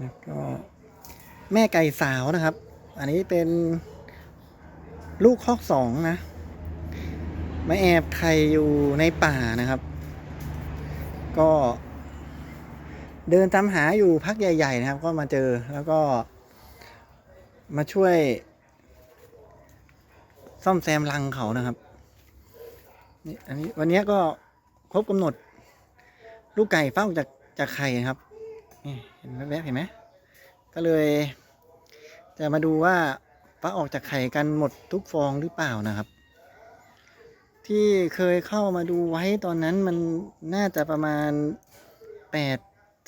แล้วก็แม่ไก่สาวนะครับ อันนี้เป็นลูกคอกสองนะ มาแอบไข่อยู่ในป่านะครับ ก็ เดินตามหาอยู่พักใหญ่ ๆ นะครับ ก็มาเจอแล้วก็ มาช่วย ซ่อมแซมรังเขานะครับนี่อันนี้วันนี้ก็ครบกำหนด ลูกไก่เฝ้าจากจากไข่นะครับ เห็นแวบๆเห็นไหมก็เลยจะมาดูว่าฟักออกจากไข่กันหมดทุกฟองหรือเปล่านะครับ ที่เคยเข้ามาดูไว้ตอนนั้นมันน่าจะประมาณแปด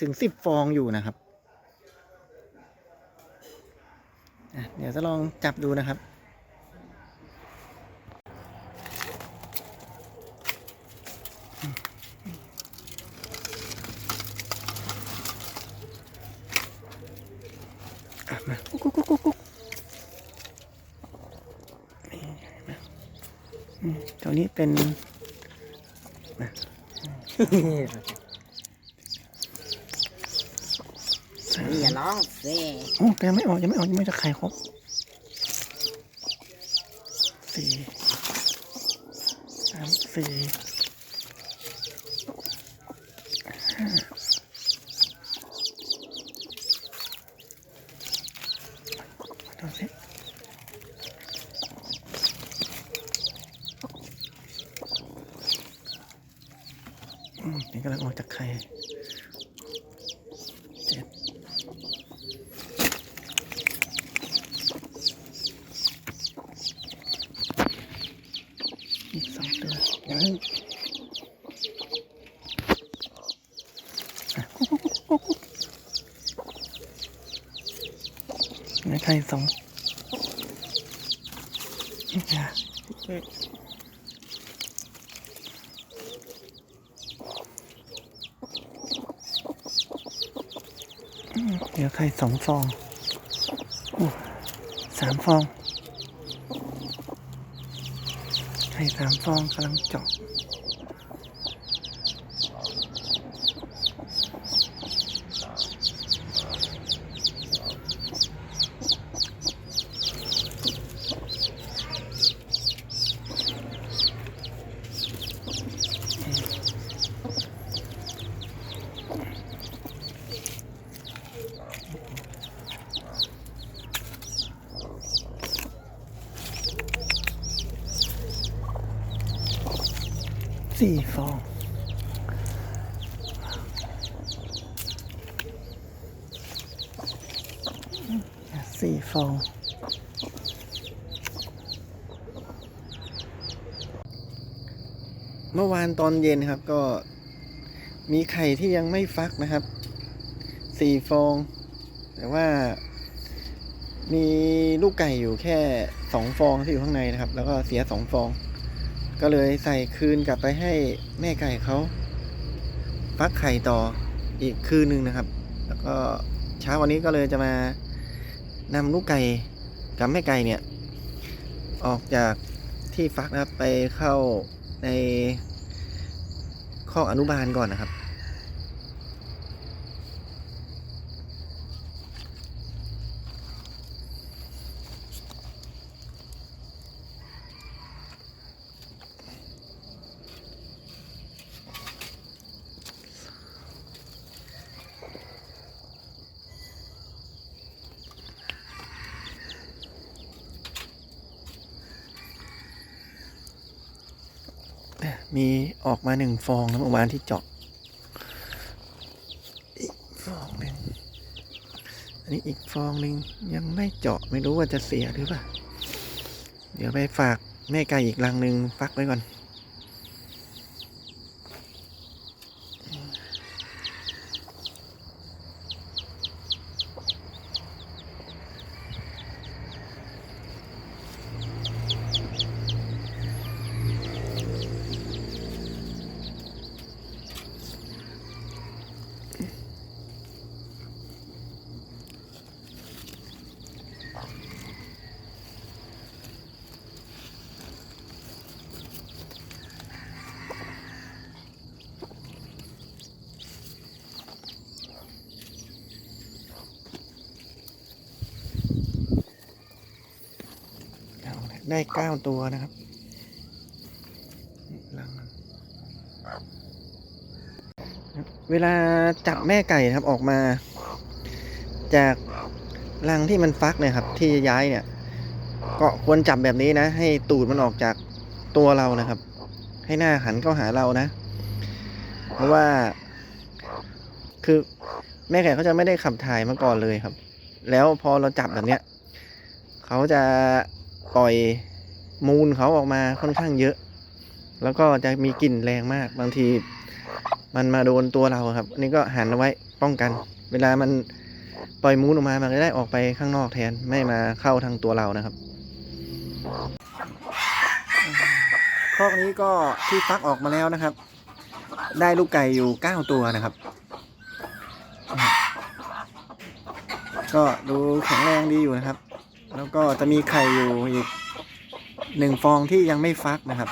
ถึงสิบฟองอยู่นะครับเดี๋ยวจะลองจับดูนะครับ อะมากุ๊กกุ๊กกุ๊กกุ๊กนี่เห็นไหมอืมตัวนี้เป็นอย่าร้องเซ่โอ้แต่ยังไม่ออกยังไม่ออกยังไม่จะไข่ครบสี่สามสี่ห้าดูสิอืม นี่กำลังออกจากไข่เจ็ดอีกสองตัวยังไม่อะกุ๊กกุ๊กกุ๊กกุ๊กในไข่สองอย่า เหลือไข่สองฟองสามฟอง ไข่สามฟองกำลังเจาะ สี่ฟอง สี่ฟอง เมื่อวานตอนเย็นครับก็มีไข่ที่ยังไม่ฟักนะครับสี่ฟอง แต่ว่ามีลูกไก่อยู่แค่สองฟองที่อยู่ข้างในนะครับ แล้วก็เสียสองฟอง ก็เลยใส่คืนกลับไปให้แม่ไก่เขาฟักไข่ต่ออีกคืนหนึ่งนะครับ แล้วก็เช้าวันนี้ก็เลยจะมานำลูกไก่กับแม่ไก่เนี่ย ออกจากที่ฟักนะครับไปเข้าในข้ออนุบาลก่อนนะครับ มีออกมาหนึ่งฟองนะเมื่อวานที่เจาะอีกฟองหนึ่งอันนี้อีกฟองหนึ่งยังไม่เจาะไม่รู้ว่าจะเสียหรือเปล่า เดี๋ยวไปฝากแม่ไก่อีกรังหนึ่งฟักไว้ก่อน อ ได้เก้าตัวนะครับรังเวลาจับแม่ไก่ครับออกมา จากรังที่มันฟักเนี่ยครับ ที่ย้ายเนี่ย ก็ควรจับแบบนี้นะ ให้ตูดมันออกจากตัวเรานะครับ ให้หน้าหันเข้าหาเรานะ เพราะว่า คือแม่ไก่เขาจะไม่ได้ขับถ่ายมาก่อนเลยครับ แล้วพอเราจับแบบเนี้ยเขาจะ ปล่อยมูลเขาออกมาค่อนข้างเยอะ แล้วก็จะมีกลิ่นแรงมาก บางทีมันมาโดนตัวเราครับนนี้ก็หันเอาไว้ป้องกัน เวลามันปล่อยมูลออกมามันก็ได้ออกไปข้างนอกแทนไม่มาเข้าทางตัวเรานะครับคอกนี้ก็ที่ฟักออกมาแล้วนะครับ ได้ลูกไก่อยู่เก้าตัวนะครับ ก็ดูแข็งแรงดีอยู่นะครับ แล้วก็จะมีไข่อยู่อีกหนึ่งฟองที่ยังไม่ฟักนะครับ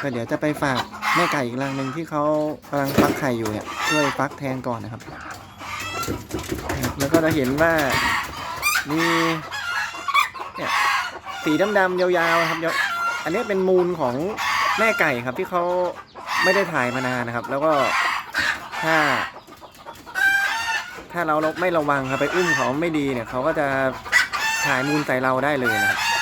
ก็เดี๋ยวจะไปฝากแม่ไก่อีกรังหนึ่งที่เขากำลังฟักไข่อยู่เนี่ยช่วยฟักแทนก่อนนะครับ แล้วก็จะเห็นว่ามีเนี่ยสีดำๆยาวๆครับอันนี้เป็นมูลของแม่ไก่ครับที่เขาไม่ได้ถ่ายมานานนะครับ แล้วก็ถ้า ถ้าเราไม่ระวังครับไปอุ้มเขาไม่ดีเนี่ยเขาก็จะ ถ่ายมูลใส่เราได้เลยนะครับ